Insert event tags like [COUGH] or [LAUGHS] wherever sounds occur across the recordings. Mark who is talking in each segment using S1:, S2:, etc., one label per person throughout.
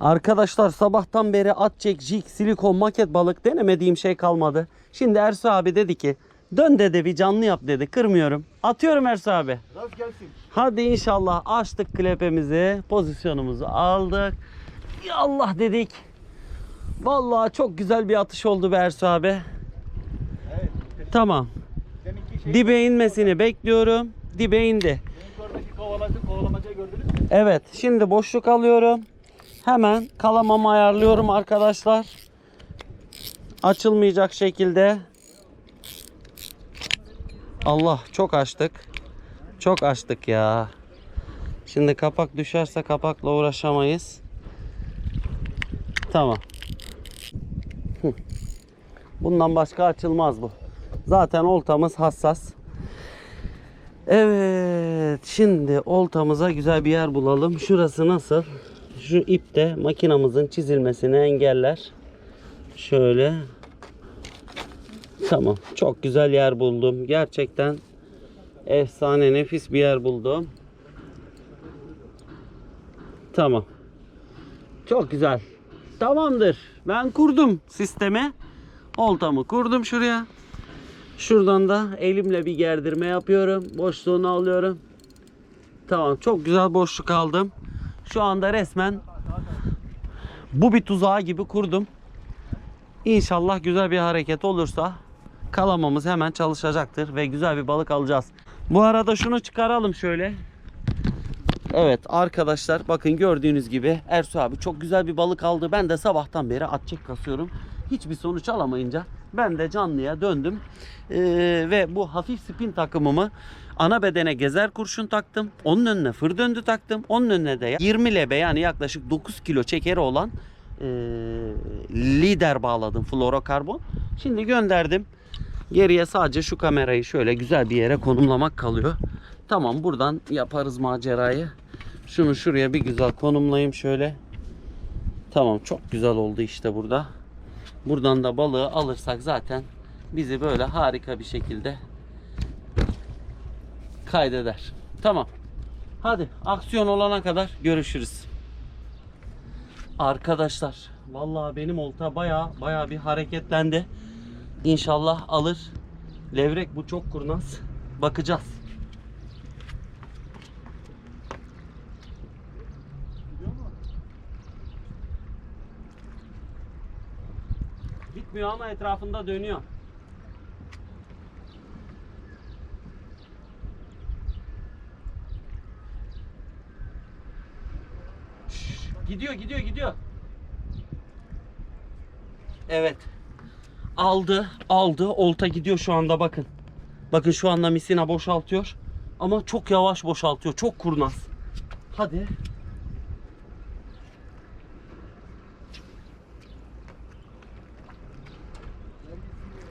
S1: Arkadaşlar sabahtan beri at çek, jig, silikon, maket balık denemediğim şey kalmadı. Şimdi Ersu abi dedi ki dön dedi bir canlı yap dedi. Kırmıyorum. Atıyorum Ersu abi.
S2: Rast gelsin.
S1: Hadi inşallah açtık klepemizi, pozisyonumuzu aldık. Ya Allah dedik. Vallahi çok güzel bir atış oldu be Ersu abi.
S2: Evet.
S1: Tamam.
S2: Şey.
S1: Dibe inmesini bekliyorum. Dibe indi.
S2: Kovalacı, kovalamacayı gördünüz mü?
S1: Evet şimdi boşluk alıyorum. Hemen kalamamı ayarlıyorum arkadaşlar. Açılmayacak şekilde. Allah çok açtık. Çok açtık ya. Şimdi kapak düşerse kapakla uğraşamayız. Tamam. Bundan başka açılmaz bu. Zaten oltamız hassas. Evet, şimdi oltamıza güzel bir yer bulalım. Şurası nasıl? Şu ip de makinamızın çizilmesini engeller. Şöyle. Tamam, çok güzel yer buldum. Gerçekten efsane nefis bir yer buldum. Tamam. Çok güzel. Tamamdır. Ben kurdum sistemi. Oltamı kurdum şuraya. Şuradan da elimle bir gerdirme yapıyorum. Boşluğunu alıyorum. Tamam çok güzel boşluk aldım. Şu anda resmen bu bir tuzağı gibi kurdum. İnşallah güzel bir hareket olursa kalamamız hemen çalışacaktır ve güzel bir balık alacağız. Bu arada şunu çıkaralım şöyle. Evet arkadaşlar bakın gördüğünüz gibi Ersu abi çok güzel bir balık aldı. Ben de sabahtan beri atçek kasıyorum. Hiçbir sonuç alamayınca ben de canlıya döndüm. Ee, ve bu hafif spin takımımı ana bedene gezer kurşun taktım. Onun önüne fır döndü taktım. Onun önüne de 20 lebe yani yaklaşık 9 kilo çekeri olan ee, lider bağladım fluorokarbon. Şimdi gönderdim. Geriye sadece şu kamerayı şöyle güzel bir yere konumlamak kalıyor. Tamam buradan yaparız macerayı. Şunu şuraya bir güzel konumlayayım şöyle. Tamam çok güzel oldu işte burada. Buradan da balığı alırsak zaten bizi böyle harika bir şekilde kaydeder. Tamam. Hadi aksiyon olana kadar görüşürüz. Arkadaşlar vallahi benim olta baya baya bir hareketlendi. İnşallah alır. Levrek bu çok kurnaz. Bakacağız. Bitmiyor ama etrafında dönüyor. Gidiyor gidiyor gidiyor. Evet. Aldı aldı olta gidiyor şu anda bakın. Bakın şu anda misina boşaltıyor. Ama çok yavaş boşaltıyor. Çok kurnaz. Hadi.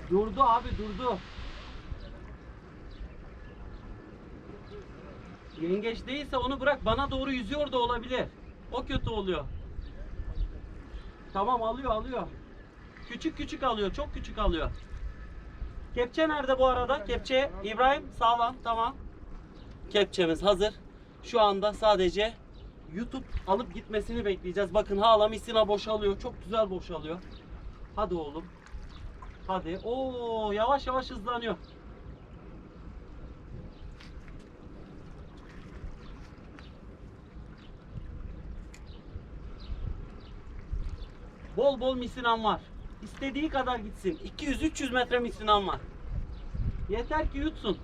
S1: Durdu abi durdu. Yengeç değilse onu bırak bana doğru yüzüyor da olabilir. O kötü oluyor. Tamam alıyor alıyor. Küçük küçük alıyor çok küçük alıyor. Kepçe nerede bu arada? Kepçe İbrahim sağlam tamam. Kepçemiz hazır. Şu anda sadece YouTube alıp gitmesini bekleyeceğiz. Bakın hala misina boşalıyor. Çok güzel boşalıyor. Hadi oğlum. Hadi. Oo yavaş yavaş hızlanıyor. Bol bol misinan var. İstediği kadar gitsin. 200-300 metre misinan var. Yeter ki yutsun.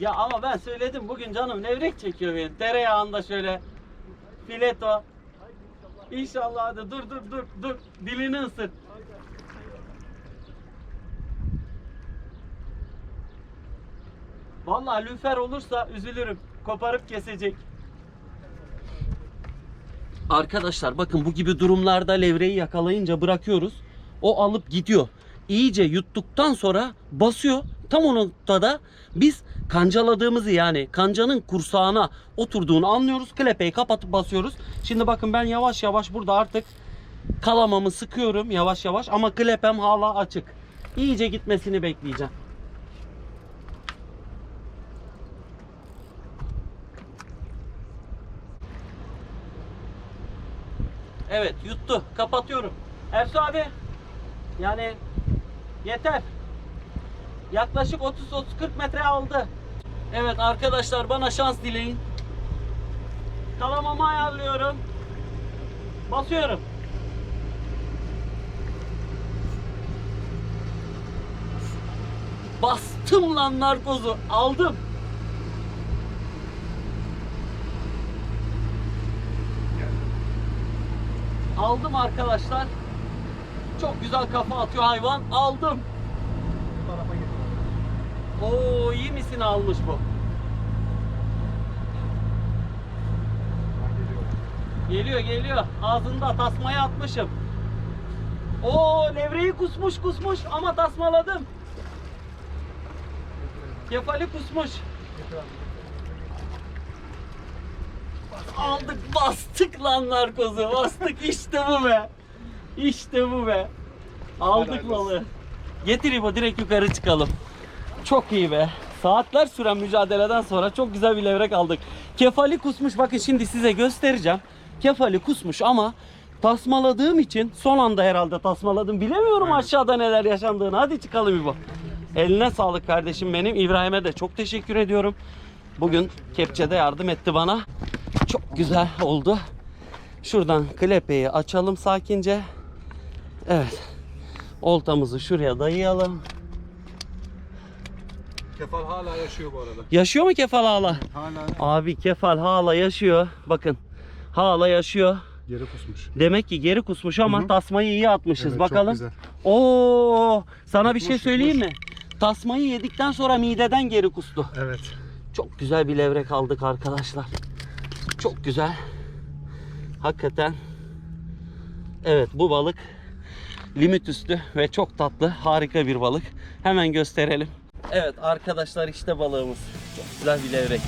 S1: Ya ama ben söyledim bugün canım levrek çekiyor benim. Tereyağında şöyle fileto. İnşallah hadi dur dur dur dur. Dilini ısır. Vallahi lüfer olursa üzülürüm. Koparıp kesecek. Arkadaşlar bakın bu gibi durumlarda levreyi yakalayınca bırakıyoruz. O alıp gidiyor. İyice yuttuktan sonra basıyor. Tam o noktada biz kancaladığımızı yani kancanın kursağına oturduğunu anlıyoruz. Klepeyi kapatıp basıyoruz. Şimdi bakın ben yavaş yavaş burada artık kalamamı sıkıyorum yavaş yavaş ama klepem hala açık. İyice gitmesini bekleyeceğim. Evet yuttu. Kapatıyorum. Ersu abi yani yeter. Yaklaşık 30-30-40 metre aldı. Evet arkadaşlar bana şans dileyin. Kalamamı ayarlıyorum. Basıyorum. Bastım lan narkozu. Aldım. Aldım arkadaşlar. Çok güzel kafa atıyor hayvan. Aldım. Oo iyi misin almış bu? Geliyor geliyor. Ağzında tasmayı atmışım. Oo levreyi kusmuş kusmuş ama tasmaladım. Kefali kusmuş. Aldık bastık lan narkozu bastık işte bu be. İşte bu be. Aldık balığı. Getir İbo direkt yukarı çıkalım. Çok iyi be. Saatler süren mücadeleden sonra çok güzel bir levrek aldık. Kefali kusmuş. Bakın şimdi size göstereceğim. Kefali kusmuş ama tasmaladığım için son anda herhalde tasmaladım. Bilemiyorum aşağıda neler yaşandığını. Hadi çıkalım İbo. Eline sağlık kardeşim benim. İbrahim'e de çok teşekkür ediyorum. Bugün kepçede yardım etti bana. Çok güzel oldu. Şuradan klepeyi açalım sakince. Evet. Oltamızı şuraya dayayalım.
S2: Kefal hala yaşıyor bu arada.
S1: Yaşıyor mu kefal hala?
S2: Hala
S1: Abi kefal hala yaşıyor. Bakın hala yaşıyor.
S2: geri kusmuş.
S1: Demek ki geri kusmuş ama
S2: Hı hı.
S1: tasmayı iyi atmışız.
S2: Evet, çok
S1: Bakalım.
S2: güzel.
S1: Oo, sana bir şey söyleyeyim mi? Tasmayı yedikten sonra mideden geri kustu.
S2: Evet.
S1: Çok güzel bir levrek aldık arkadaşlar. Çok güzel. Hakikaten. Evet bu balık limit üstü ve çok tatlı. Harika bir balık. Hemen gösterelim. Evet arkadaşlar işte balığımız. Çok güzel bir levrek.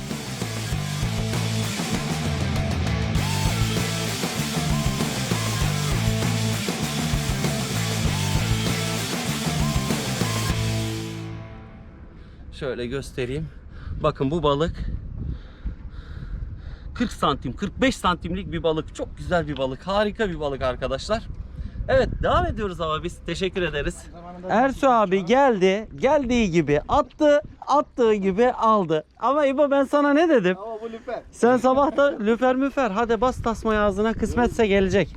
S1: Şöyle göstereyim. Bakın bu balık 40 santim, 45 santimlik bir balık. Çok güzel bir balık. Harika bir balık arkadaşlar. Evet devam ediyoruz ama biz. Teşekkür ederiz. Ersu abi geldi. Geldiği gibi attı. Attığı gibi aldı. Ama İbo ben sana ne dedim?
S2: Ama bu lüfer.
S1: Sen sabah da lüfer müfer. Hadi bas tasmayı ağzına. Kısmetse gelecek.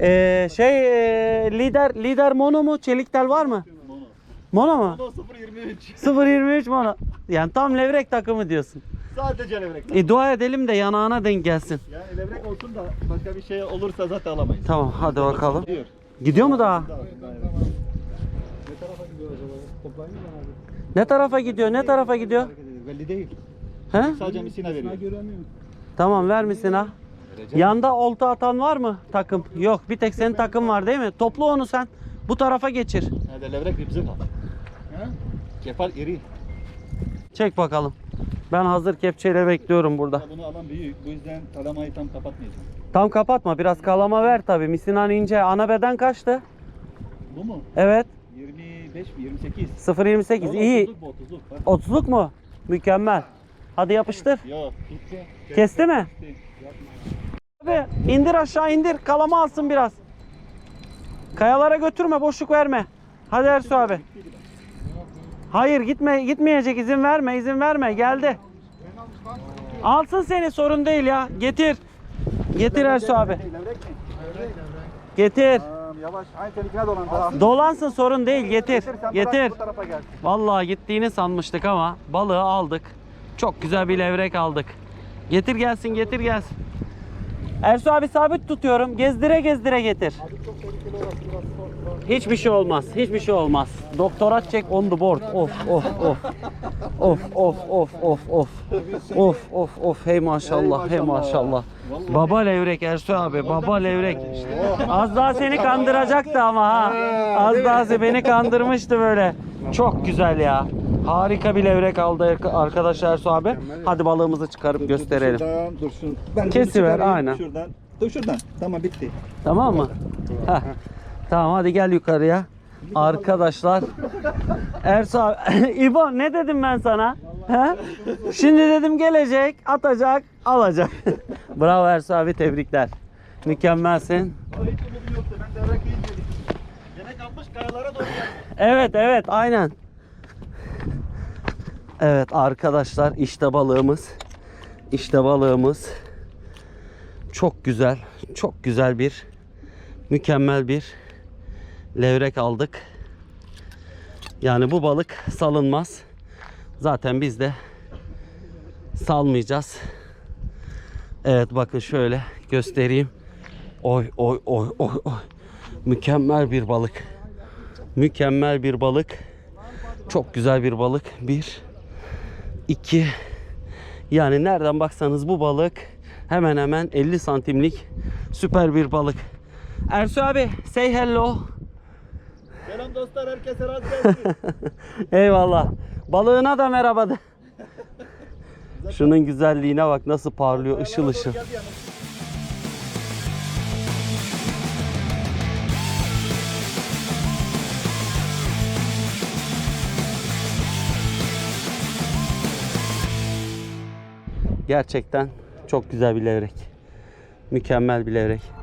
S1: Ee, şey e, lider lider mono mu? Çelik tel var mı? Mono mu?
S2: Mono 023.
S1: 0.23 mono. Yani tam levrek takımı diyorsun.
S2: Sadece levrek.
S1: E dua edelim de yanağına denk gelsin.
S2: Yani levrek olsun da başka bir şey olursa zaten alamayız.
S1: Tamam hadi bakalım.
S2: Diyor.
S1: Gidiyor mu daha?
S2: Ne tarafa gidiyor acaba? Toplayın mı abi?
S1: Ne tarafa gidiyor? Ne tarafa gidiyor?
S2: Belli değil.
S1: He?
S2: Sadece misina veriyor.
S1: Tamam ver misin ha? Yanda olta atan var mı takım? Yok bir tek senin takım var değil mi? Topla onu sen. Bu tarafa geçir.
S2: Hadi levrek bize kal. Kefal iri.
S1: Çek bakalım. Ben hazır kepçeyle bekliyorum burada.
S2: Bunu alan büyük. Bu yüzden kalamayı tam kapatmayacağım.
S1: Tam kapatma. Biraz kalama ver tabi. Misinan ince. Ana beden kaçtı?
S2: Bu mu?
S1: Evet.
S2: 25 mi? 28.
S1: 0.28.
S2: Oğlum,
S1: İyi.
S2: 30'luk bu 30'luk. Bak.
S1: 30'luk mu? Mükemmel. Hadi yapıştır.
S2: Yok. Gitti.
S1: Kesti mi? Abi indir aşağı indir. Kalama alsın biraz. Kayalara götürme. Boşluk verme. Hadi Ersu abi. Hayır gitme gitmeyecek izin verme izin verme geldi. Alsın seni sorun değil ya. Getir. Getir Ersu abi. Getir.
S2: Yavaş. Aynı seninkine dolan. Daha.
S1: Dolansın sorun değil getir. Getir.
S2: Bu tarafa gel.
S1: Vallahi gittiğini sanmıştık ama balığı aldık. Çok güzel bir levrek aldık. Getir gelsin getir gelsin. Ersu abi sabit tutuyorum. Gezdire gezdire getir. Hiçbir şey olmaz. Hiçbir şey olmaz. Doktorat çek on the board. Of of of. Of of of of of. Of of of. Hey maşallah. Hey maşallah. Baba levrek Ersu abi. Baba levrek. Az daha seni kandıracaktı ama ha. Az daha beni kandırmıştı böyle. Çok güzel ya. Harika bir levrek aldı arkadaşlar Ersu abi. Hadi balığımızı çıkarıp gösterelim.
S2: Dursun.
S1: Kesiver, aynen.
S2: Şuradan. Dur şuradan. Tamam bitti.
S1: Tamam mı? Heh. Tamam hadi gel yukarıya. Arkadaşlar. Ersu abi. [LAUGHS] İbo ne dedim ben sana? Şimdi dedim gelecek, atacak, alacak. [LAUGHS] Bravo Ersu abi tebrikler. Mükemmelsin. Evet evet aynen. Evet arkadaşlar işte balığımız. İşte balığımız. Çok güzel. Çok güzel bir mükemmel bir levrek aldık. Yani bu balık salınmaz. Zaten biz de salmayacağız. Evet bakın şöyle göstereyim. Oy oy oy oy oy. Mükemmel bir balık. Mükemmel bir balık. Çok güzel bir balık. Bir, iki. Yani nereden baksanız bu balık hemen hemen 50 santimlik süper bir balık. Ersu abi say hello.
S2: Selam dostlar. Herkese rast gelsin. [LAUGHS]
S1: Eyvallah. Balığına da merhaba de. Şunun güzelliğine bak nasıl parlıyor ışıl ışıl. Gerçekten çok güzel bir levrek. Mükemmel bir levrek.